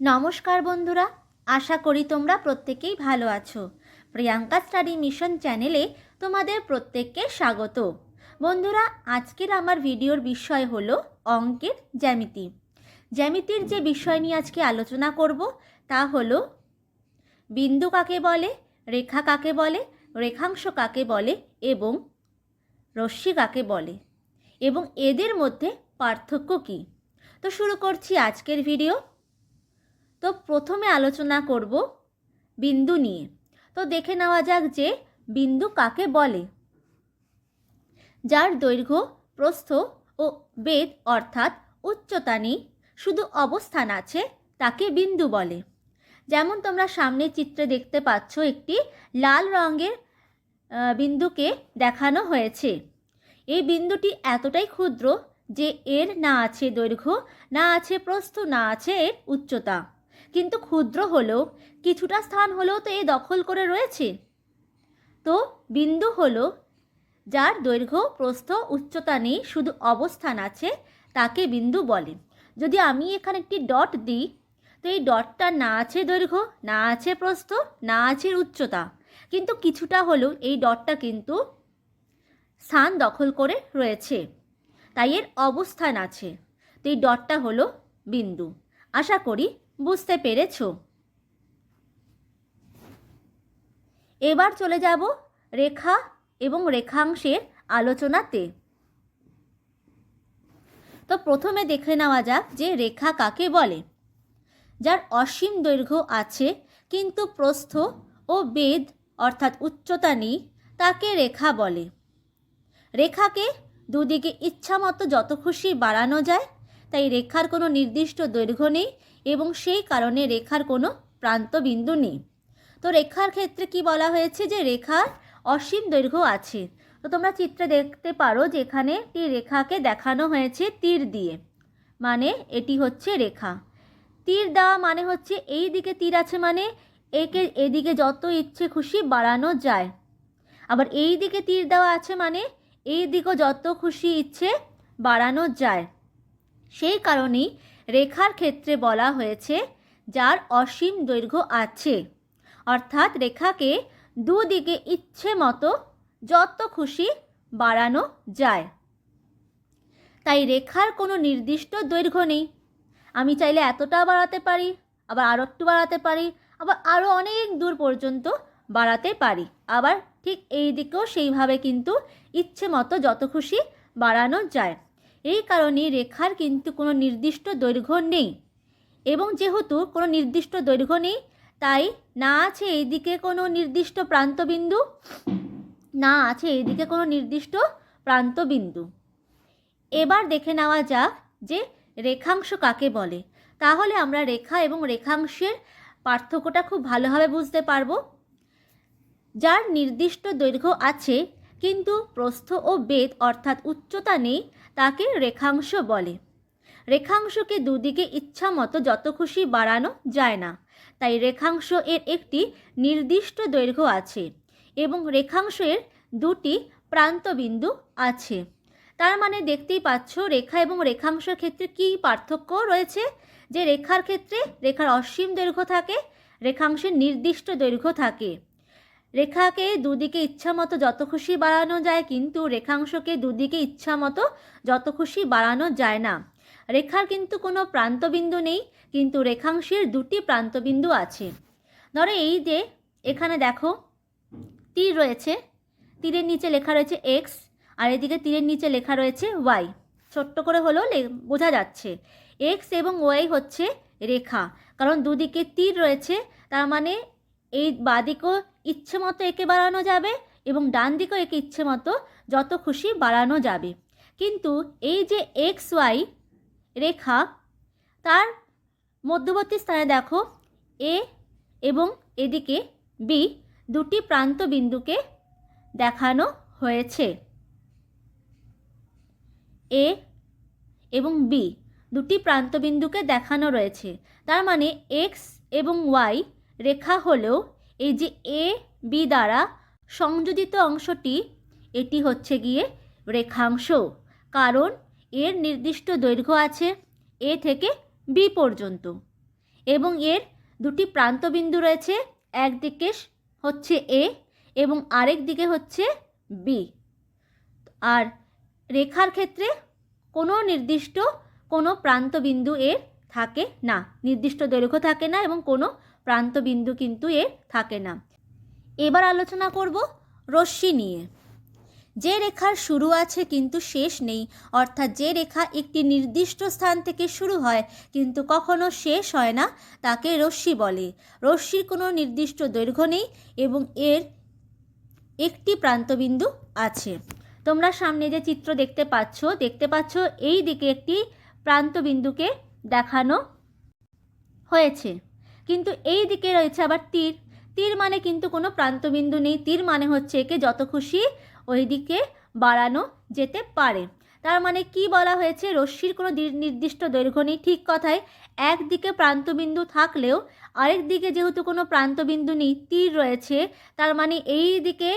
নমস্কার বন্ধুরা, আশা করি তোমরা প্রত্যেকেই ভালো আছো। প্রিয়াঙ্কা স্টাডি মিশন চ্যানেলে তোমাদের প্রত্যেককে স্বাগত। বন্ধুরা, আজকের আমার ভিডিওর বিষয় হলো অঙ্কের জ্যামিতি। জ্যামিতির যে বিষয় নিয়ে আজকে আলোচনা করব, তা হলো বিন্দু কাকে বলে, রেখা কাকে বলে, রেখাংশ কাকে বলে এবং রশ্মি কাকে বলে এবং এদের মধ্যে পার্থক্য কী? তো শুরু করছি আজকের ভিডিও। তো প্রথমে আলোচনা করব বিন্দু নিয়ে। তো দেখে নেওয়া যাক যে বিন্দু কাকে বলে। যার দৈর্ঘ্য, প্রস্থ ও বেদ অর্থাৎ উচ্চতা নেই, শুধু অবস্থান আছে, তাকে বিন্দু বলে। যেমন তোমরা সামনে চিত্রে দেখতে পাচ্ছ একটি লাল রঙের বিন্দুকে দেখানো হয়েছে। এই বিন্দুটি এতটাই ক্ষুদ্র যে এর না আছে দৈর্ঘ্য, না আছে প্রস্থ, না আছে এর উচ্চতা। কিন্তু ক্ষুদ্র হলেও, কিছুটা স্থান হলেও তো এ দখল করে রয়েছে। তো বিন্দু হলো, যার দৈর্ঘ্য, প্রস্থ, উচ্চতা নেই, শুধু অবস্থান আছে, তাকে বিন্দু বলে। যদি আমি এখানে একটি ডট দিই, তো এই ডটটা না আছে দৈর্ঘ্য, না আছে প্রস্থ, না আছে উচ্চতা। কিন্তু কিছুটা হলেও এই ডটটা কিন্তু স্থান দখল করে রয়েছে। তাই এর অবস্থান আছে। তো এই ডটটা হলো বিন্দু। আশা করি বুঝতে পেরেছ? এবার চলে যাব রেখা এবং রেখাংশের আলোচনাতে। তো প্রথমে দেখে নেওয়া যাক যে রেখা কাকে বলে। যার অসীম দৈর্ঘ্য আছে, কিন্তু প্রস্থ ও বেদ অর্থাৎ উচ্চতা নেই, তাকে রেখা বলে। রেখাকে দুদিকে ইচ্ছামতো যত খুশি বাড়ানো যায়, তাই রেখার কোনো নির্দিষ্ট দৈর্ঘ্য নেই এবং সেই কারণে রেখার কোনো প্রান্তবিন্দু নেই। তো রেখার ক্ষেত্রে কি বলা হয়েছে যে রেখার অসীম দৈর্ঘ্য আছে? তো তোমরা চিত্রে দেখতে পারো যে এখানে একটি রেখাকে দেখানো হয়েছে তীর দিয়ে। মানে এটি হচ্ছে রেখা। তীর দেওয়া মানে হচ্ছে এই দিকে তীর আছে মানে একে, এদিকে যত ইচ্ছে খুশি বাড়ানো যায়। আবার এই দিকে তীর দেওয়া আছে মানে এই দিকও যত খুশি ইচ্ছে বাড়ানো যায়। সেই কারণেই রেখার ক্ষেত্রে বলা হয়েছে যার অসীম দৈর্ঘ্য আছে। অর্থাৎ রেখাকে দুদিকে ইচ্ছে মতো যত খুশি বাড়ানো যায়। তাই রেখার কোনো নির্দিষ্ট দৈর্ঘ্য নেই। আমি চাইলে এতটা বাড়াতে পারি, আবার আরও একটু বাড়াতে পারি, আবার আরও অনেক দূর পর্যন্ত বাড়াতে পারি। আবার ঠিক এই দিকেও সেইভাবে কিন্তু ইচ্ছে মতো যত খুশি বাড়ানো যায়। এই কারণে রেখার কিন্তু কোনো নির্দিষ্ট দৈর্ঘ্য নেই। এবং যেহেতু কোনো নির্দিষ্ট দৈর্ঘ্য নেই, তাই না আছে এইদিকে কোনো নির্দিষ্ট প্রান্তবিন্দু, না আছে এইদিকে কোনো নির্দিষ্ট প্রান্তবিন্দু। এবার দেখে নেওয়া যাক যে রেখাংশ কাকে বলে। তাহলে আমরা রেখা এবং রেখাংশের পার্থক্যটা খুব ভালোভাবে বুঝতে পারব। যার নির্দিষ্ট দৈর্ঘ্য আছে কিন্তু প্রস্থ ও বেদ অর্থাৎ উচ্চতা নেই, তাকে রেখাংশ বলে। রেখাংশকে দুদিকে ইচ্ছা মতো যত খুশি বাড়ানো যায় না। তাই রেখাংশ এর একটি নির্দিষ্ট দৈর্ঘ্য আছে এবং রেখাংশের দুটি প্রান্তবিন্দু আছে। তার মানে দেখতেই পাচ্ছ, রেখা এবং রেখাংশের ক্ষেত্রে কী পার্থক্য রয়েছে? যে রেখার ক্ষেত্রে রেখার অসীম দৈর্ঘ্য থাকে, রেখাংশের নির্দিষ্ট দৈর্ঘ্য থাকে। রেখাকে দুদিকে ইচ্ছা মতো যত খুশি বাড়ানো যায়, কিন্তু রেখাংশকে দুদিকে ইচ্ছা মতো যত খুশি বাড়ানো যায় না। রেখার কিন্তু কোনো প্রান্তবিন্দু নেই, কিন্তু রেখাংশের দুটি প্রান্তবিন্দু আছে। ধরো এই যে এখানে দেখো, তীর রয়েছে, তীরের নিচে লেখা রয়েছে এক্স আর এদিকে তীরের নিচে লেখা রয়েছে ওয়াই ছোট্ট করে হলেও বোঝা যাচ্ছে। এক্স এবং ওয়াই হচ্ছে রেখা, কারণ দুদিকে তীর রয়েছে, তার মানে এই বাদিকেও ইচ্ছে মতো একে বাড়ানো যাবে এবং ডান দিকেও একে ইচ্ছে মতো যত খুশি বাড়ানো যাবে। কিন্তু এই যে এক্স ওয়াই রেখা, তার মধ্যবর্তী স্থানে দেখো, এ এবং এদিকে বি দুটি প্রান্ত বিন্দুকে দেখানো হয়েছে। এ এবং বি দুটি প্রান্তবিন্দুকে দেখানো রয়েছে। তার মানে এক্স এবং ওয়াই রেখা হলেও এই যে এ, বি দ্বারা সংযোজিত অংশটি, এটি হচ্ছে গিয়ে রেখাংশ। কারণ এর নির্দিষ্ট দৈর্ঘ্য আছে এ থেকে বি পর্যন্ত। এবং এর দুটি প্রান্তবিন্দু রয়েছে একদিকে হচ্ছে এ এবং আরেক দিকে হচ্ছে বি। আর রেখার ক্ষেত্রে কোনো নির্দিষ্ট কোনো প্রান্তবিন্দু এর থাকে না, নির্দিষ্ট দৈর্ঘ্য থাকে না এবং কোনো প্রান্তবিন্দু কিন্তু এর থাকে না। এবার আলোচনা করব রশ্মি নিয়ে। যে রেখার শুরু আছে কিন্তু শেষ নেই, অর্থাৎ যে রেখা একটি নির্দিষ্ট স্থান থেকে শুরু হয় কিন্তু কখনো শেষ হয় না, তাকে রশ্মি বলে। রশ্মির কোনো নির্দিষ্ট দৈর্ঘ্য নেই এবং এর একটি প্রান্তবিন্দু আছে। তোমরা সামনে যে চিত্র দেখতে পাচ্ছ দেখতে পাচ্ছ এই দিকে একটি প্রান্তবিন্দুকে দেখানো হয়েছে। কিন্তু এই দিকে রয়েছে আবার তীর। তীর মানে কিন্তু কোনো প্রান্তবিন্দু নেই। তীর মানে হচ্ছে একে যত খুশি ওই দিকে বাড়ানো যেতে পারে। তার মানে কি বলা হয়েছে? রশ্মির কোনো নির্দিষ্ট দৈর্ঘ্য নেই। ঠিক কথায় একদিকে প্রান্তবিন্দু থাকলেও আরেক দিকে যেহেতু কোনো প্রান্তবিন্দু নেই, তীর রয়েছে, তার মানে এই দিকে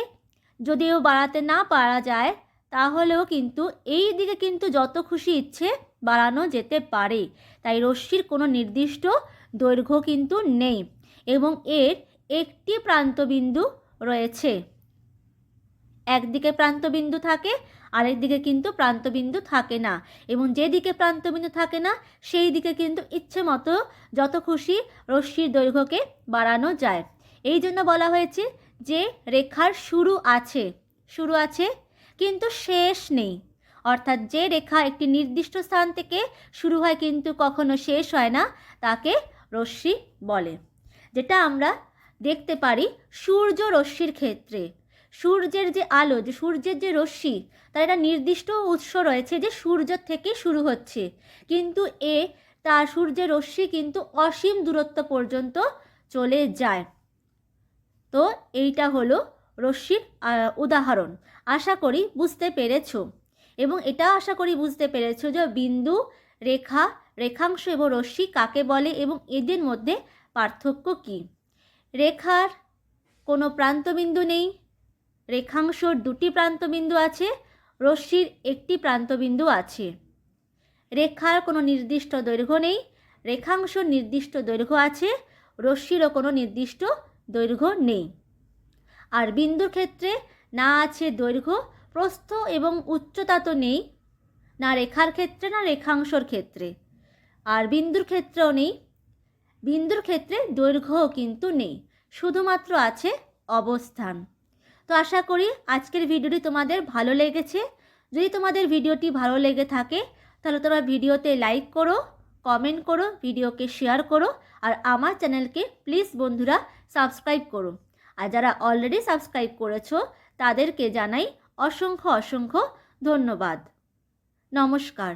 যদিও বাড়াতে না পারা যায়, তাহলেও কিন্তু এই দিকে কিন্তু যত খুশি ইচ্ছে বাড়ানো যেতে পারে। তাই রশ্মির কোনো নির্দিষ্ট দৈর্ঘ্য কিন্তু নেই এবং এর একটি প্রান্তবিন্দু রয়েছে। একদিকে প্রান্তবিন্দু থাকে, আরেক দিকে কিন্তু প্রান্তবিন্দু থাকে না এবং যেদিকে প্রান্তবিন্দু থাকে না, সেই দিকে কিন্তু ইচ্ছে মতো যত খুশি রশ্মির দৈর্ঘ্যকে বাড়ানো যায়। এই জন্য বলা হয়েছে যে রেখার শুরু আছে শুরু আছে কিন্তু শেষ নেই। অর্থাৎ যে রেখা একটি নির্দিষ্ট স্থান থেকে শুরু হয় কিন্তু কখনো শেষ হয় না, তাকে রশ্মি বলে, যেটা আমরা দেখতে পারি সূর্য রশ্মির ক্ষেত্রে। সূর্যের যে আলো, যে সূর্যের যে রশ্মি, তার একটা নির্দিষ্ট উৎস রয়েছে যে সূর্য থেকে শুরু হচ্ছে। কিন্তু এ, তার সূর্যের রশ্মি কিন্তু অসীম দূরত্ব পর্যন্ত চলে যায়। তো এইটা হলো রশ্মির উদাহরণ। আশা করি বুঝতে পেরেছ। এবং এটা আশা করি বুঝতে পেরেছ যে বিন্দু, রেখা রেখাংশ এবং রশ্মি কাকে বলে এবং এদের মধ্যে পার্থক্য কী? রেখার কোনো প্রান্তবিন্দু নেই, রেখাংশর দুটি প্রান্তবিন্দু আছে, রশ্মির একটি প্রান্তবিন্দু আছে। রেখার কোনো নির্দিষ্ট দৈর্ঘ্য নেই রেখাংশ নির্দিষ্ট দৈর্ঘ্য আছে, রশ্মিরও কোনো নির্দিষ্ট দৈর্ঘ্য নেই। আর বিন্দুর ক্ষেত্রে না আছে দৈর্ঘ্য, প্রস্থ এবং উচ্চতা তো নেই, না রেখার ক্ষেত্রে না রেখাংশর ক্ষেত্রে। আর বিন্দুর ক্ষেত্রেও নেই। বিন্দুর ক্ষেত্রে দৈর্ঘ্যও কিন্তু নেই, শুধুমাত্র আছে অবস্থান। তো আশা করি আজকের ভিডিওটি তোমাদের ভালো লেগেছে। যদি তোমাদের ভিডিওটি ভালো লেগে থাকে, তাহলে তোমরা ভিডিওতে লাইক করো কমেন্ট করো, ভিডিওকে শেয়ার করো, আর আমার চ্যানেলকে প্লিজ বন্ধুরা সাবস্ক্রাইব করো। আর যারা অলরেডি সাবস্ক্রাইব করেছ, তাদেরকে জানাই অসংখ্য অসংখ্য ধন্যবাদ। নমস্কার।